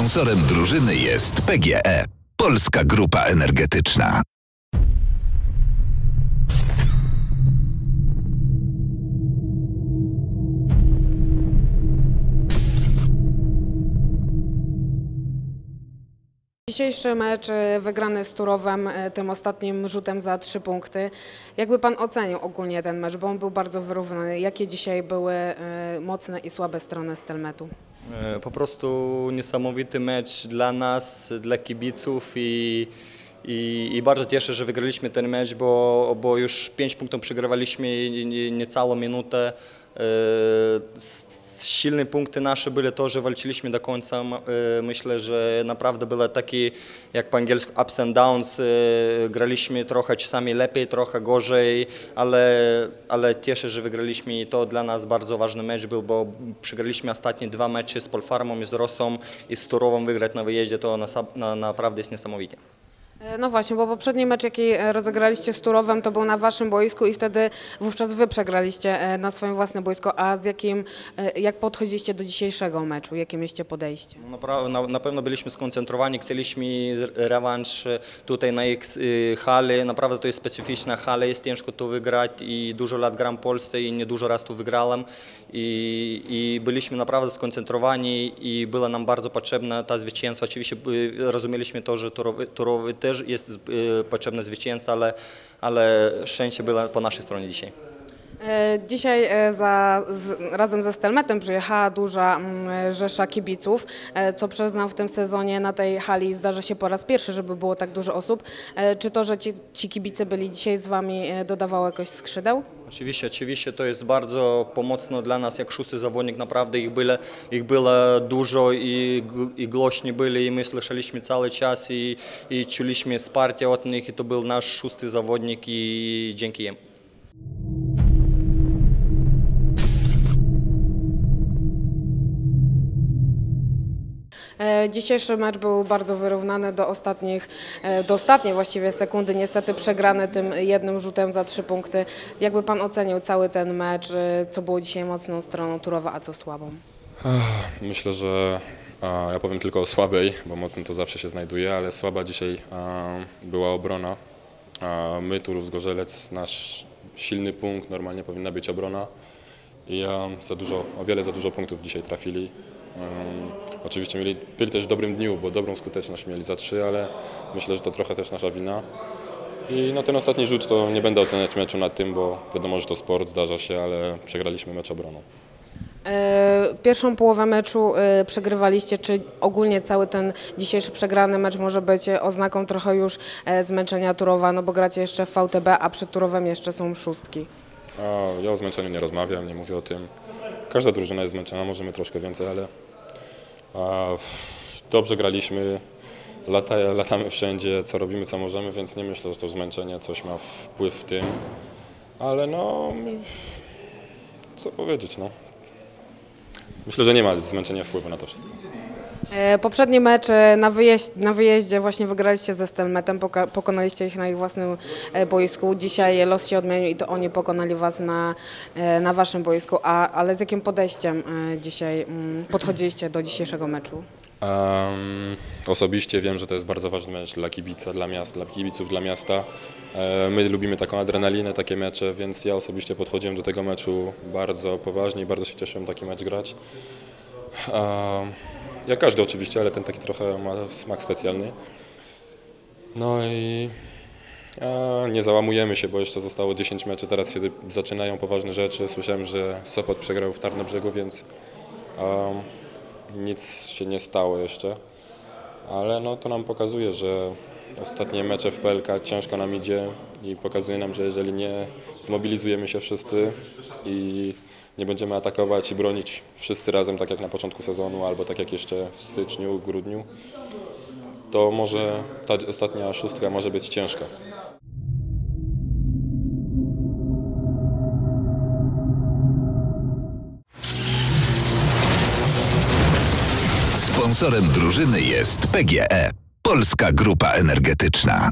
Sponsorem drużyny jest PGE, Polska Grupa Energetyczna. Dzisiejszy mecz e, wygrany z Turowem, e, tym ostatnim rzutem za trzy punkty. Jakby pan ocenił ogólnie ten mecz, bo on był bardzo wyrównany. Jakie dzisiaj były e, mocne i słabe strony Stelmetu? E, Po prostu niesamowity mecz dla nas, dla kibiców i, i, i bardzo cieszę, że wygraliśmy ten mecz, bo, bo już 5 punktów przegrywaliśmy i nie- niecałą minutę. E, Silne punkty nasze były to, że walczyliśmy do końca. E, Myślę, że naprawdę było taki, jak po angielsku, ups and downs. E, Graliśmy trochę czasami lepiej, trochę gorzej, ale, ale cieszę, że wygraliśmy i to dla nas bardzo ważny mecz był, bo przegraliśmy ostatnie dwa mecze z Polfarmą i z Rosą i z Turową wygrać na wyjeździe, to nasa- na, naprawdę jest niesamowicie. E, No właśnie, bo poprzedni mecz, jaki e, rozegraliście z Turowem, to był na waszym boisku i wtedy wówczas wy przegraliście e, na swoim własnym boisku. A z jakim, jak podchodziliście do dzisiejszego meczu? Jakie mieliście podejście? No, Na, na pewno byliśmy skoncentrowani, chcieliśmy rewanż tutaj na ich e, hali. Naprawdę to jest specyficzna hala, jest ciężko tu wygrać i dużo lat gram w Polsce i nie dużo raz tu wygrałem. I, I byliśmy naprawdę skoncentrowani i było nam bardzo potrzebne ta zwycięstwo. Oczywiście e, rozumieliśmy to, że Turowy, Turowy też jest e, potrzebne zwycięstwo, ale, ale szczęście było po naszej stronie dzisiaj. E, Dzisiaj e, za, z, razem ze Stelmetem przyjechała duża mm, rzesza kibiców, e, co przyznam w tym sezonie na tej hali zdarza się po raz pierwszy, żeby było tak dużo osób. Czy to, że ci, ci kibice byli dzisiaj z wami dodawało jakoś skrzydeł? Oczywiście, oczywiście to jest bardzo pomocne dla nas, jak szósty zawodnik, naprawdę ich było, ich było dużo i, i głośni byli i my słyszeliśmy cały czas i, i czuliśmy wsparcie od nich i to był nasz szósty zawodnik i dzięki im. Dzisiejszy mecz był bardzo wyrównany do ostatnich, e, do ostatniej właściwie sekundy, niestety przegrany tym jednym rzutem za trzy punkty. Jakby pan ocenił cały ten mecz, e, co było dzisiaj mocną stroną Turowa, a co słabą? Myślę, że ja powiem tylko o słabej, bo mocno to zawsze się znajduje, ale słaba dzisiaj była obrona. My, Turów Zgorzelec, nasz silny punkt, normalnie powinna być obrona. I za dużo, o wiele za dużo punktów dzisiaj trafili. Oczywiście mieli, byli też w dobrym dniu, bo dobrą skuteczność mieli za trzy, ale myślę, że to trochę też nasza wina. I no ten ostatni rzut to nie będę oceniać meczu na tym, bo wiadomo, że to sport, zdarza się, ale przegraliśmy mecz obroną. E, Pierwszą połowę meczu e, przegrywaliście. Czy ogólnie cały ten dzisiejszy przegrany mecz może być e, oznaką trochę już zmęczenia Turowa, no bo gracie jeszcze w VTB, a przed Turowem jeszcze są szóstki. A, ja o zmęczeniu nie rozmawiam, nie mówię o tym. Każda drużyna jest zmęczona, możemy troszkę więcej, ale dobrze graliśmy, lata, latamy wszędzie, co robimy, co możemy, więc nie myślę, że to zmęczenie coś ma wpływ w tym. Ale no, co powiedzieć, no. Myślę, że nie ma zmęczenia wpływu na to wszystko. E, Poprzedni mecz e, na, wyjeźd, na wyjeździe właśnie wygraliście ze Stelmetem, pokonaliście ich na ich własnym e, boisku. Dzisiaj los się odmienił i to oni pokonali was na, e, na waszym boisku. A, ale z jakim podejściem dzisiaj mm, podchodziliście do dzisiejszego meczu? Em, osobiście wiem, że to jest bardzo ważny mecz dla kibica, dla miast, dla kibiców, dla miasta. My lubimy taką adrenalinę, takie mecze, więc ja osobiście podchodziłem do tego meczu bardzo poważnie i bardzo się cieszyłem taki mecz grać. Em, jak każdy oczywiście, ale ten taki trochę ma smak specjalny. No i nie załamujemy się, bo jeszcze zostało 10 meczy, teraz się zaczynają poważne rzeczy. Słyszałem, że Sopot przegrał w Tarnobrzegu, więc nic się nie stało jeszcze, ale no to nam pokazuje, że ostatnie mecze w PLK ciężko nam idzie i pokazuje nam, że jeżeli nie zmobilizujemy się wszyscy i nie będziemy atakować i bronić wszyscy razem, tak jak na początku sezonu albo tak jak jeszcze w styczniu, grudniu, to może ta ostatnia szóstka może być ciężka. Sponsorem drużyny jest PGE, Polska Grupa Energetyczna.